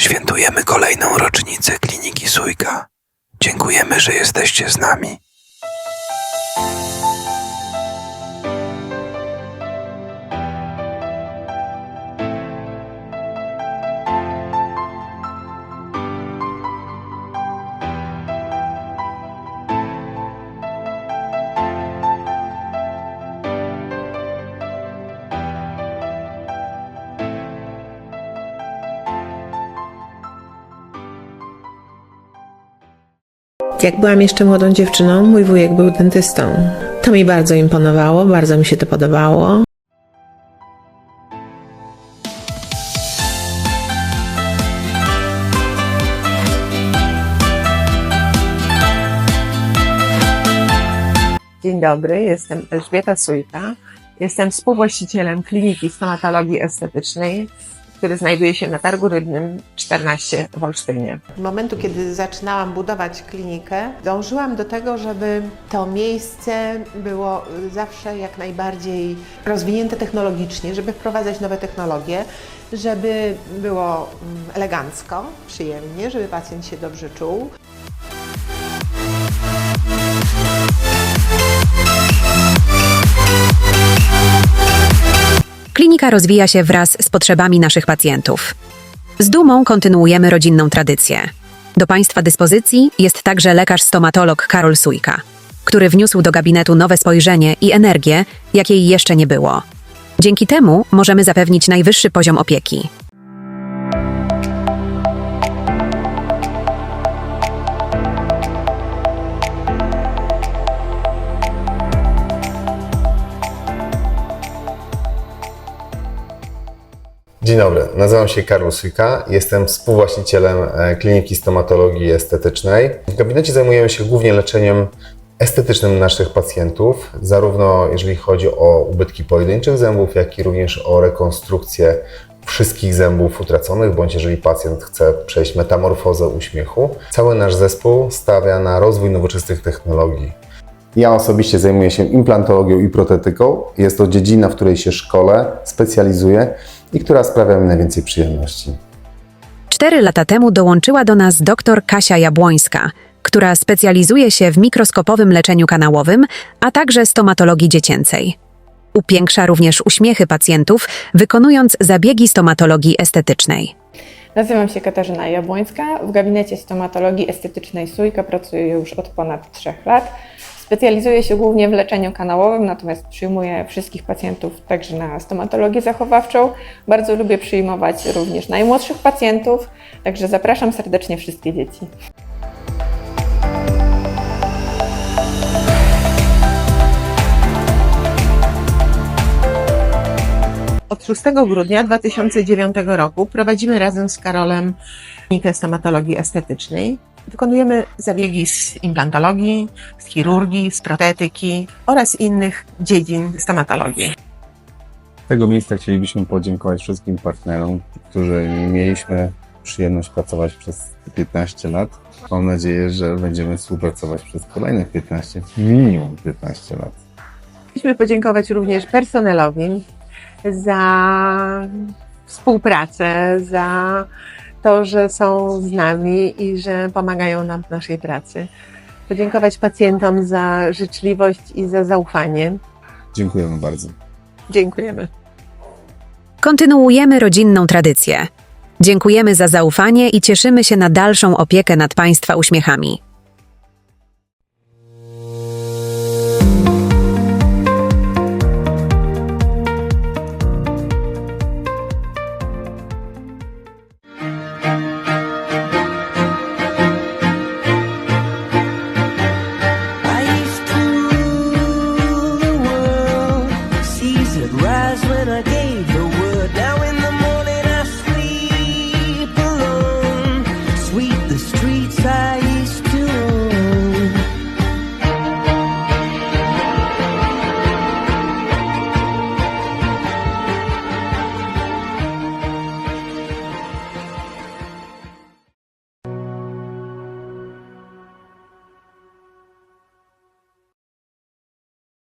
Świętujemy kolejną rocznicę Kliniki Sójka. Dziękujemy, że jesteście z nami. Jak byłam jeszcze młodą dziewczyną, mój wujek był dentystą. To mi bardzo imponowało, bardzo mi się to podobało. Dzień dobry, jestem Elżbieta Sujka. Jestem współwłaścicielem kliniki stomatologii estetycznej, który znajduje się na Targu Rybnym 14 w Olsztynie. Z momentu, kiedy zaczynałam budować klinikę, dążyłam do tego, żeby to miejsce było zawsze jak najbardziej rozwinięte technologicznie, żeby wprowadzać nowe technologie, żeby było mm, elegancko, przyjemnie, żeby pacjent się dobrze czuł. Klinika rozwija się wraz z potrzebami naszych pacjentów. Z dumą kontynuujemy rodzinną tradycję. Do Państwa dyspozycji jest także lekarz stomatolog Karol Sujka, który wniósł do gabinetu nowe spojrzenie i energię, jakiej jeszcze nie było. Dzięki temu możemy zapewnić najwyższy poziom opieki. Dzień dobry, nazywam się Karol Sujka, jestem współwłaścicielem e, kliniki stomatologii estetycznej. W gabinecie zajmujemy się głównie leczeniem estetycznym naszych pacjentów, zarówno jeżeli chodzi o ubytki pojedynczych zębów, jak i również o rekonstrukcję wszystkich zębów utraconych, bądź jeżeli pacjent chce przejść metamorfozę uśmiechu. Cały nasz zespół stawia na rozwój nowoczesnych technologii. Ja osobiście zajmuję się implantologią i protetyką. Jest to dziedzina, w której się szkole, specjalizuję i która sprawia mi najwięcej przyjemności. Cztery lata temu dołączyła do nas dr Kasia Jabłońska, która specjalizuje się w mikroskopowym leczeniu kanałowym, a także stomatologii dziecięcej. Upiększa również uśmiechy pacjentów, wykonując zabiegi stomatologii estetycznej. Nazywam się Katarzyna Jabłońska. W gabinecie stomatologii estetycznej Sójka pracuję już od ponad 3 lat. Specjalizuję się głównie w leczeniu kanałowym, natomiast przyjmuję wszystkich pacjentów także na stomatologię zachowawczą. Bardzo lubię przyjmować również najmłodszych pacjentów, także zapraszam serdecznie wszystkie dzieci. Od 6 grudnia 2009 roku prowadzimy razem z Karolem klinikę stomatologii estetycznej. Wykonujemy zabiegi z implantologii, z chirurgii, z protetyki oraz innych dziedzin stomatologii. Z tego miejsca chcielibyśmy podziękować wszystkim partnerom, którzy mieliśmy przyjemność pracować przez 15 lat. Mam nadzieję, że będziemy współpracować przez kolejnych 15, minimum 15 lat. Chcieliśmy podziękować również personelowi za współpracę, za to, że są z nami i że pomagają nam w naszej pracy. Podziękować pacjentom za życzliwość i za zaufanie. Dziękujemy bardzo. Dziękujemy. Kontynuujemy rodzinną tradycję. Dziękujemy za zaufanie i cieszymy się na dalszą opiekę nad Państwa uśmiechami. eyes when I gave the word. Now in the morning.